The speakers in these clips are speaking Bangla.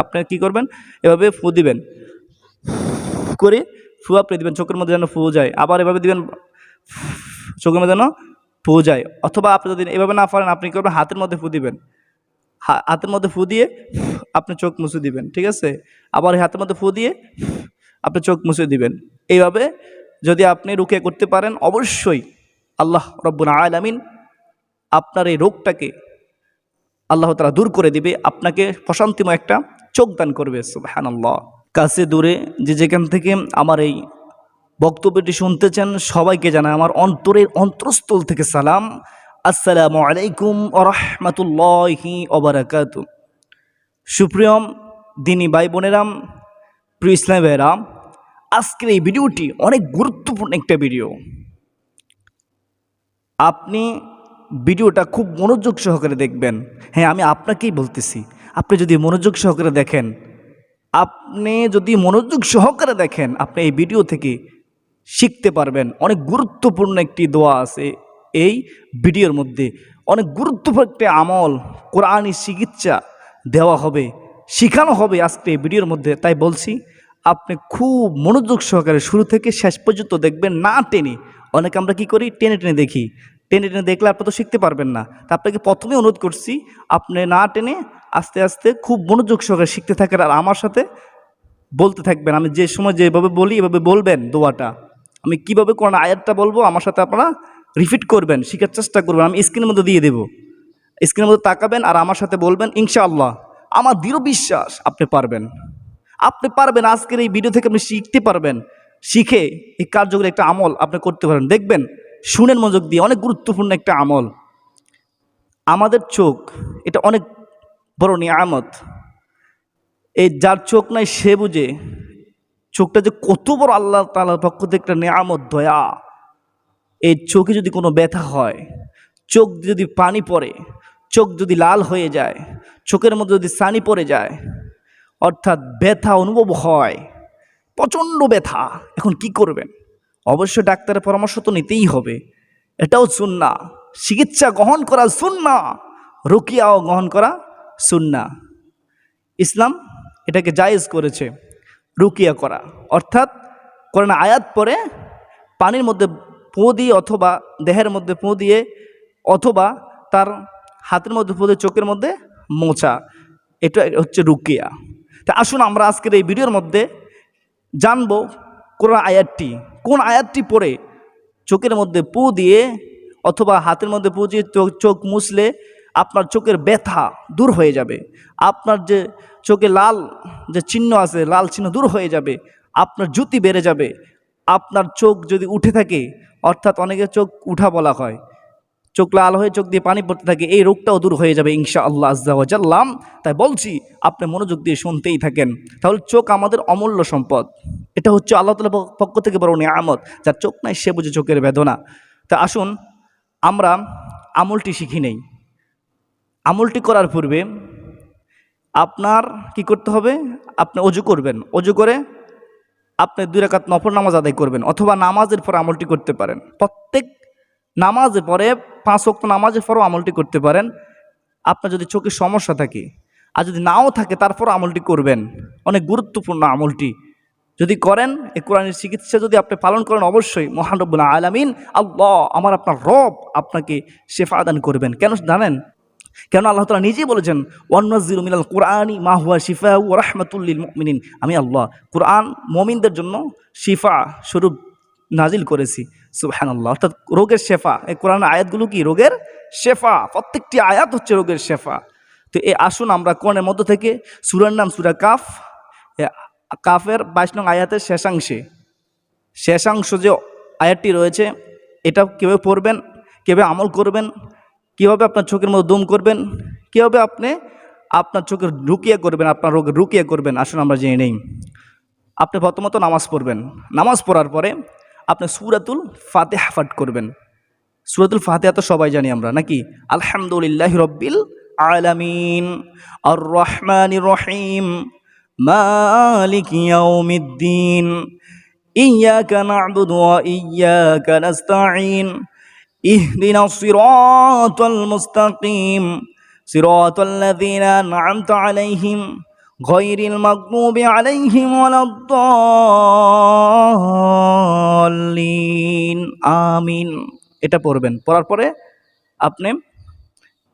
আপনি কি করবেন? এভাবে ফু দিবেন। করে ফু আপনি দিবেন, চোখের মধ্যে যেন ফু যায়। আবার এভাবে দিবেন, চোখের মধ্যে যেন ফু যায়। অথবা আপনি যদি এভাবে না পারেন, আপনি কি করবেন? হাতের মধ্যে ফু দিবেন। হাতের মধ্যে ফু দিয়ে আপনি চোখ মুছে দিবেন, ঠিক আছে? আবার হাতের মধ্যে ফু দিয়ে আপনি চোখ মুছে দিবেন। এইভাবে যদি আপনি রুকিয়া করতে পারেন, অবশ্যই আল্লাহ রব্বুল আলামিন আপনার এই রোগটাকে আল্লাহ তালা দূর করে দিবে। আপনাকে প্রশান্তিময় একটা চোখ দান করবে সুবাহান আল্লাহ কাছে দূরে যে যেখান থেকে আমার এই বক্তব্যটি শুনতে চান সবাইকে জানাই আমার অন্তরের অন্তরস্থল থেকে সালাম। আসসালামু আলাইকুম আরহামতুল্লাহি ওবরাকাত সুপ্রিয়ম দিনী ভাই বোনেরাম প্রিয় ইসলাম ভাইরাম আজকের এই ভিডিওটি অনেক গুরুত্বপূর্ণ একটা ভিডিও। আপনি ভিডিওটা খুব মনোযোগ সহকারে দেখবেন। হ্যাঁ আমি আপনাকেই বলতেছি আপনি যদি মনোযোগ সহকারে দেখেন, আপনি যদি মনোযোগ সহকারে দেখেন, আপনি এই ভিডিও থেকে শিখতে পারবেন। অনেক গুরুত্বপূর্ণ একটি দোয়া আছে এই ভিডিওর মধ্যে। অনেক গুরুত্বপূর্ণ একটি আমল কোরআনই চিকিৎসা দেওয়া হবে, শেখানো হবে আজকে এই ভিডিওর মধ্যে। তাই বলছি, আপনি খুব মনোযোগ সহকারে শুরু থেকে শেষ পর্যন্ত দেখবেন, না টেনে। অনেকে আমরা কি করি? টেনে টেনে দেখি। টেনে টেনে দেখলে আপনি তো শিখতে পারবেন না। তা আপনাকে প্রথমে অনুরোধ করছি, আপনি না টেনে আস্তে আস্তে খুব মনোযোগ সহকারে শিখতে থাকেন আর আমার সাথে বলতে থাকবেন। আমি যে সময় যেভাবে বলি, এভাবে বলবেন দোয়াটা। আমি কীভাবে কোন আয়াতটা বলব, আমার সাথে আপনারা রিপিট করবেন, শেখার চেষ্টা করবেন। আমি স্ক্রিনের মধ্যে দিয়ে দেবো। স্ক্রিনের মধ্যে তাকাবেন আর আমার সাথে বলবেন, ইনশাআল্লাহ, আমার দৃঢ় বিশ্বাস আপনি পারবেন। আপনি পারবেন আজকের এই ভিডিও থেকে আপনি শিখতে পারবেন। শিখে এই কার্যকরী একটা আমল আপনি করতে পারেন। দেখবেন, শুনেন মনোযোগ দিয়ে, অনেক গুরুত্বপূর্ণ একটা আমল। আমাদের চোখ, এটা অনেক বড় নিয়ামত। এই যার চোখ নাই সে বুঝে, চোখটা যে কত বড় আল্লাহ তালার পক্ষ থেকে একটা নিয়ামত, দয়া। এই চোখে যদি কোনো ব্যথা হয়, চোখ যদি পানি পড়ে, চোখ যদি লাল হয়ে যায়, চোখের মধ্যে যদি সানি পড়ে যায়, অর্থাৎ ব্যথা অনুভব হয়, প্রচণ্ড ব্যথা, এখন কি করবেন? অবশ্য ডাক্তারের পরামর্শ তো নিতেই হবে। এটাও সুন্না চিকিৎসা গ্রহণ করা সুন্না রুকিয়াও গ্রহণ করা সুন্না। ইসলাম এটাকে জায়েজ করেছে রুকিয়া করা। অর্থাৎ কোরআন আয়াত পরে পানির মধ্যে পো দিয়ে অথবা দেহের মধ্যে পো দিয়ে অথবা তার হাতের মধ্যে পো দিয়ে চোখের মধ্যে মোছা। এটা হচ্ছে রুকিয়া। তা আসুন আমরা আজকের এই ভিডিওর মধ্যে জানব কোরআন আয়াতটি। কোন আয়াতটি পড়ে চোখের মধ্যে পু দিয়ে অথবা হাতের মধ্যে পু দিয়ে চোখ চোখ মুছলে আপনার চোখের ব্যথা দূর হয়ে যাবে। আপনার যে চোখে লাল যে চিহ্ন আছে, লাল চিহ্ন দূর হয়ে যাবে। আপনার জ্যোতি বেড়ে যাবে। আপনার চোখ যদি উঠে থাকে, অর্থাৎ অনেকে চোখ উঠা বলা হয়, চোখ লাল হয়ে চোখ দিয়ে পানি পড়তে থাকে, এই রোগটাও দূর হয়ে যাবে ইনশা আল্লাহ আজ্লাম তাই বলছি, আপনি মনোযোগ দিয়ে শুনতেই থাকেন। তাহলে চোখ আমাদের অমূল্য সম্পদ। এটা হচ্ছে আল্লাহ তালার পক্ষ থেকে বড় নিয়ামত। যার চোখ নাই, সে বুঝে চোখের বেদনা। তা আসুন, আমরা আমলটি শিখি নেই। আমলটি করার পূর্বে আপনার কি করতে হবে? আপনি অজু করবেন। অজু করে আপনি দুই রাকাত নফর নামাজ আদায় করবেন অথবা নামাজের পর আমলটি করতে পারেন। প্রত্যেক নামাজের পরে পাঁচ ওয়াক্ত নামাজের পরও আমলটি করতে পারেন। আপনার যদি চোখের সমস্যা থাকে আর যদি নাও থাকে তারপরও আমলটি করবেন। অনেক গুরুত্বপূর্ণ আমলটি। যদি করেন, এই কোরআনের চিকিৎসা যদি আপনি পালন করেন অবশ্যই। মহানব্বুল আলামিন, আল্লাহ আমার আপনার রব আপনাকে শেফা আদান করবেন। কেন জানেন? কেন আল্লাহ তালা নিজেই বলেছেন ওয়ান্নাজির মিনাল কোরআনি মা হুয়া শিফা ও রহমতুল্লিল মিনিন আমি আল্লাহ কোরআন মমিনদের জন্য শিফা স্বরূপ নাজিল করেছি। সুবহান আল্লাহ অর্থাৎ রোগের শেফা। এই কোরআন আয়াতগুলো কি? রোগের শেফা। প্রত্যেকটি আয়াত হচ্ছে রোগের শেফা। তো এই আসুন আমরা কোরআনের মধ্য থেকে সুরার নাম সুরা কাফ কাফের বাইশ নং আয়াতের শেষাংশে। শেষাংশ যে আয়াতটি রয়েছে, এটা কীভাবে পড়বেন, কীভাবে আমল করবেন কীভাবে আপনার চোখের মধ্যে দম করবেন? কীভাবে আপনি আপনার চোখের রুকিয়া করবেন, আপনার রোগের রুকিয়া করবেন? আসুন আমরা জেনে নেই। আপনি প্রথমত নামাজ পড়বেন। নামাজ পড়ার পরে আপনি সুরাতুল ফাতেহা পাঠ করবেন। সুরাতুল ফাতেহা তো সবাই জানি আমরা, নাকি? আলহামদুলিল্লাহ রব্বিল আলামিন। আর রহমান রহিম। মালিক ইয়াউমিদ্দিন। ইয়াকা না'বুদু ওয়া ইয়াকা নাস্তাঈন। ইহদিন সিরাতাল মুস্তাকিম সিরাতাল লাযিনা আন'আমতা আলাইহিম গায়রিল মাগদুবি আলাইহিম ওয়ালাদ-দাল্লিন আমিন এটা পড়বেন। পড়ার পরে আপনি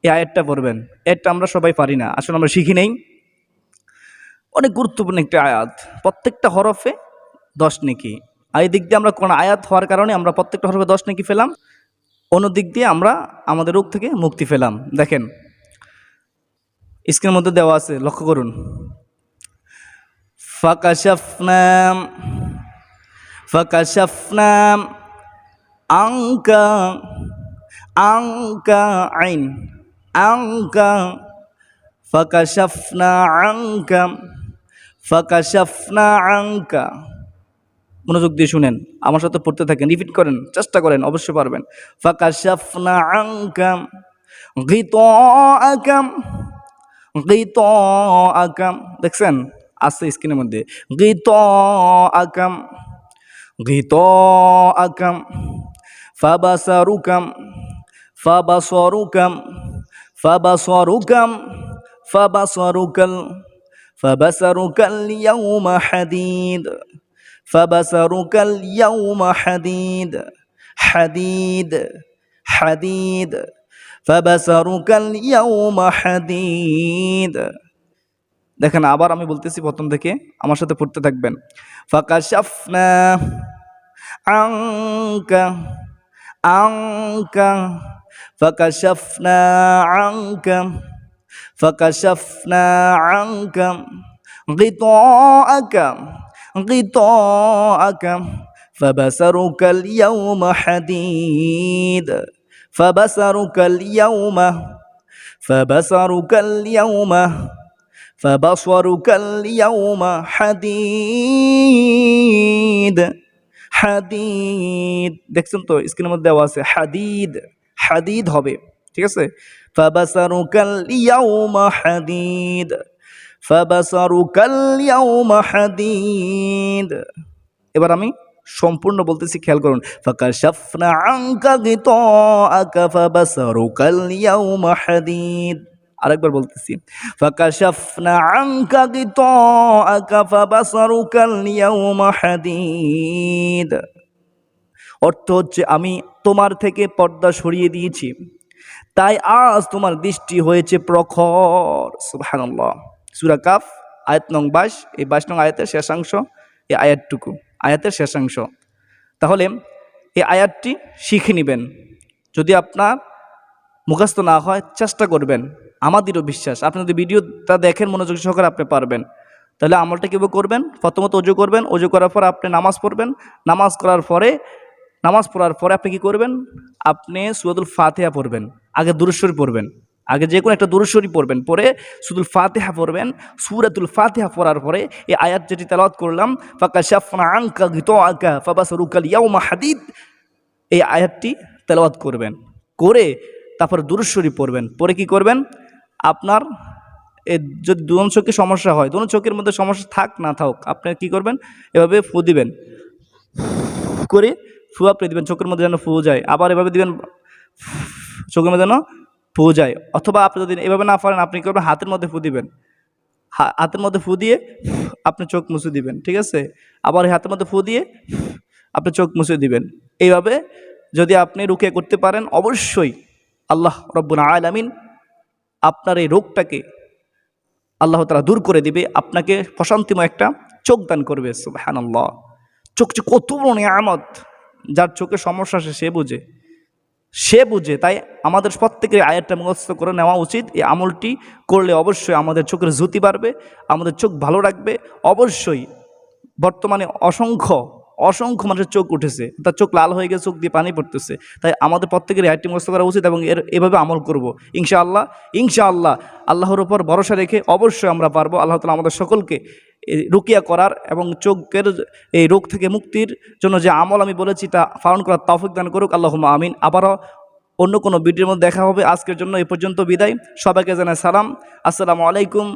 এই আয়াতটা পড়বেন। এটা আমরা সবাই পারি না। আসলে আমরা শিখি নেই। অনেক গুরুত্বপূর্ণ একটা আয়াত। প্রত্যেকটা হরফে দশ নেকি। আর এই দিক দিয়ে আমরা কোন আয়াত হওয়ার কারণে আমরা প্রত্যেকটা হরফে দশ নেকি ফেলাম দিক দিয়ে আমরা আমাদের রোগ থেকে মুক্তি পেলাম। দেখেন, স্ক্রিনের মধ্যে দেওয়া আছে, লক্ষ্য করুন। ফাকাশাফনাম ফাকাশাফনাম আঙ্কা আঙ্কা আইন আঙ্কা ফাকাশাফনা আঙ্কা ফাকাশাফনা আঙ্কা মনোযোগ দিয়ে শুনেন, আমার সাথে পড়তে থাকেন, রিপিট করেন, চেষ্টা করেন, অবশ্যই পারবেন। ফাকাশাফনা আঙ্কা গিতাআকাম গিতাআকাম দেখছেন? আছে স্ক্রিনের মধ্যে। গিতাআকাম গিতাআকাম ফাবাসারুকাম ফাবাসারুকাম ফাবাসারুকাম ফাবাসারুকাল ফাবাসারুকাল ইয়াউমা হাদিদ। ফাবাসারুকাল ইয়াউমা হাদিদ হাদিদ হাদিদ ফাবাসারুকাল ইয়াউমা হাদিদ দেখেন আবার আমি বলতেছি প্রথম থেকে আমার সাথে পড়তে থাকবেন ফাকাশাফনা আঙ্কা আঙ্কা ফাকাশাফনা আঙ্কা ফাকাশাফনা আঙ্কা غطاءك غطاءك فبصرك اليوم حديد فبصرك اليوم فبصرك اليوم فبصرك اليوم حديد হাদিদ দেখছেন তো স্ক্রিনের মধ্যে দেওয়া আছে হাদিদ হাদিদ হবে ঠিক আছে ফাবাসারুকাল ইয়াউমা হাদিদ ফাবাসারুকাল ইয়াউমা হাদিদ। এবার আমি সম্পূর্ণ বলতেছি, খেয়াল করুন। ফাকাশাফনা আনকা গিতাআকা ফাবাসারুকাল ইয়াউমা হাদিদ। আরেকবার বলতেছি, ফাকাশাফনা আনকা গিতাআকা ফাবাসারুকাল ইয়াউমা হাদিদ। অর্থ হচ্ছে, আমি তোমার থেকে পর্দা সরিয়ে দিয়েছি। তাই আজ তোমার দৃষ্টি হয়েছে প্রখর। সুবহানাল্লাহ। সূরা কাফ, আয়াত নং বাইশ, এই বাইশ নং আয়াতের শেষাংশ এই আয়াতটুকু, আয়াতের শেষাংশ তাহলে এই আয়াতটি শিখে নেবেন। যদি আপনার মুখস্থ না হয়, চেষ্টা করবেন। আমাদেরও বিশ্বাস। আপনি যদি ভিডিওটা দেখেন, মনোযোগ সহকারে আপনি পারবেন। তাহলে আমলটা কীভাবে করবেন? প্রথমত অজু করবেন। অজু করার পর আপনি নামাজ পড়বেন। নামাজ করার পরে, নামাজ পড়ার পরে আপনি কি করবেন? আপনি সুরাতুল ফাতেহা পড়বেন। আগে দুরুশ্বরী পড়বেন। আগে যে কোনো একটা দুরুশ্বরী পড়বেন পরে সুদুল ফাতেহা পড়বেন, সুরাতুল ফাতেহা পড়ার পরে এই আয়াত যেটি তেলাওয়াত করলাম ফাঁকা শাফনা আঙ্কা গিত আঁকা ফাবাস রুকাল ইয়াউমা হাদিদ, এই আয়াতটি তেলাওয়াত করবেন, করে তারপরে দুরুশ্বরী পড়বেন, পরে কি করবেন? আপনার যদি দুজন চোখে সমস্যা হয় দুজন চোখের মধ্যে সমস্যা থাক, না থাক আপনি কি করবেন? এভাবে ফু দিবেন, করে ফু আপনি দিবেন, চোখের মধ্যে যেন ফু যায়, আবার এভাবে দিবেন, চোখের মধ্যে যেন ফু যায় অথবা আপনি যদি এভাবে না পারেন, আপনি কি করবেন? হাতের মধ্যে ফু দিবেন। হাতের মধ্যে ফু দিয়ে আপনি চোখ মুছে দিবেন, ঠিক আছে? আবার হাতের মধ্যে ফু দিয়ে আপনি চোখ মুছে দিবেন। এইভাবে যদি আপনি রুকে করতে পারেন, অবশ্যই আল্লাহ রব্বুল আলামিন আপনার এই রোগটাকে আল্লাহ তারা দূর করে দিবে, আপনাকে প্রশান্তিময় একটা চোখ দান করবে, সুবহানাল্লাহ। চোখ যে কত বড় নিয়ামত, যার চোখে সমস্যা আছে সে বুঝে। সে বুঝে, তাই আমাদের প্রত্যেকের আয়াতটা মুখস্থ করে নেওয়া উচিত। এই আমলটি করলে অবশ্যই আমাদের চোখের জুতি বাড়বে, আমাদের চোখ ভালো রাখবে। অবশ্যই বর্তমানে অসংখ্য অসংখ্য মানুষের চোখ উঠেছে, তার চোখ লাল হয়ে গেছে, চোখ দিয়ে পানি পড়তেছে। তাই আমাদের প্রত্যেকের আয়াতটি মুখস্থ করা উচিত এবং এর এভাবে আমল করব। ইনশাআল্লাহ ইনশাআল্লাহ, আল্লাহর উপর ভরসা রেখে অবশ্যই আমরা পারব। আল্লাহ তালা আমাদের সকলকে রুকিয়া করার এবং চোখের এই রোগ থেকে মুক্তির জন্য যে আমল আমি বলেছি তা পালন করার তৌফিক দান করুক আল্লাহ আমিন। আবারও অন্য কোনো ভিডিওর মধ্যে দেখা হবে। আজকের জন্য এ পর্যন্ত বিদায়। সবাইকে জানায় সালাম। আসসালামু আলাইকুম।